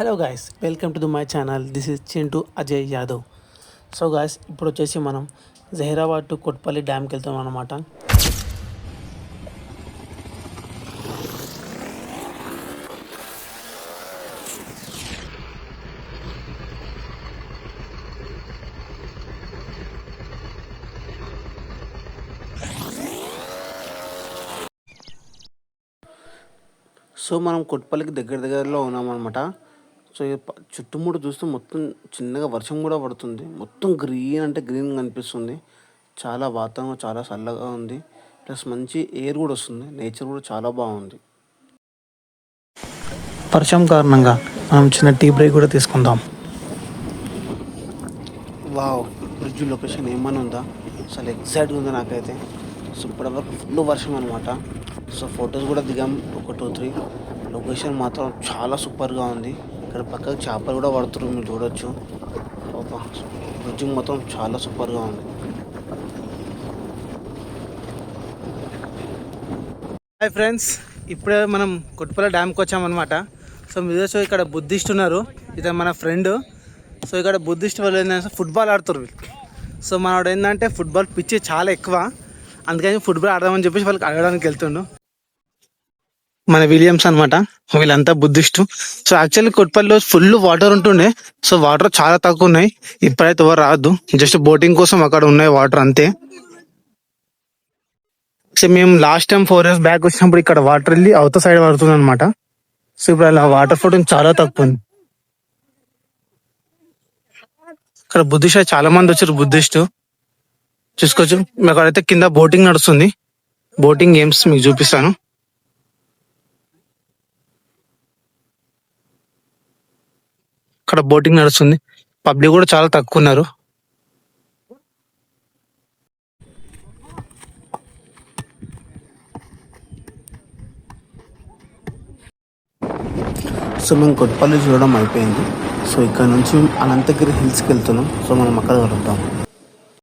Hello guys welcome to the my channel this is Chintu Ajay Yadav so guys ఇప్పుడు వచ్చేసి మనం Zaheerabad to Kotpalli డ్యామ్కి వెళ్తాం అనమాట సో మనం కొట్పల్లికి దగ్గర దగ్గరలో ఉన్నామన్నమాట సో చుట్టుముట్టు చూస్తే మొత్తం చిన్నగా వర్షం కూడా పడుతుంది. మొత్తం గ్రీన్ అంటే గ్రీన్ కనిపిస్తుంది. చాలా వాతావరణం చాలా చల్లగా ఉంది. ప్లస్ మంచి ఎయిర్ కూడా వస్తుంది. నేచర్ కూడా చాలా బాగుంది. వర్షం కారణంగా మనం చిన్న టీ బ్రేక్ కూడా తీసుకుందాం. వావ్ బ్రిడ్జ్ లొకేషన్ ఏమైనా ఉందా? అసలు ఎగ్జాక్ట్గా ఉంది నాకైతే? సో ఇప్పటివరకు ఫుల్ వర్షం అనమాట సో ఫొటోస్ కూడా దిగాం. ఒక టూ త్రీ లొకేషన్ మాత్రం చాలా సూపర్గా ఉంది. ఇక్కడ పక్కకు చేపలు కూడా పడుతున్నారు మీరు చూడొచ్చు. బ్రిడ్జ్ మొత్తం చాలా సూపర్గా ఉంది. హాయ్ ఫ్రెండ్స్ ఇప్పుడే మనం కొట్టుపల్ల డ్యామ్కి వచ్చామన్నమాట. సో మీరు సో ఇక్కడ బుద్ధిస్ట్ ఉన్నారు. ఇతను మన ఫ్రెండ్ సో ఇక్కడ బుద్ధిస్ట్ వాళ్ళు ఏంటంటే ఫుట్బాల్ ఆడుతారు వీళ్ళు. సో మనవాడు ఏంటంటే ఫుట్బాల్ పిచ్చి చాలా ఎక్కువ. అందుకని ఫుట్బాల్ ఆడదామని చెప్పేసి వాళ్ళకి అడగడానికి వెళ్తుండు. మన విలియమ్స్ అనమాట వీళ్ళంతా బుద్ధిస్ట్. సో యాక్చువల్లీ కొట్పల్లిలో ఫుల్ వాటర్ ఉంటుండే. సో వాటర్ చాలా తక్కువ ఉన్నాయి. ఇప్పుడైతే ఎవరు రాదు. జస్ట్ బోటింగ్ కోసం అక్కడ ఉన్నాయి వాటర్ అంతే. సో మేము last time four years back వచ్చినప్పుడు ఇక్కడ వాటర్ వెళ్ళి అవుత సైడ్ పడుతుంది అనమాట సో ఇప్పుడు అలా వాటర్ ఫోటో చాలా తక్కువ ఉంది. ఇక్కడ బుద్ధిస్ట్ చాలా మంది వచ్చారు బుద్ధిస్ట్. చూసుకోవచ్చు. అక్కడైతే కింద బోటింగ్ నడుస్తుంది. బోటింగ్ గేమ్స్ మీకు చూపిస్తాను. ఇక్కడ బోటింగ్ నడుస్తుంది. పబ్లిక్ కూడా చాలా తక్కువ ఉన్నారు సో మేము కొట్పల్లి చూడడం అయిపోయింది. సో ఇక్కడ నుంచి అనంతగిరి హిల్స్కి వెళ్తున్నాం. సో మనం అక్కడ వెళ్తాం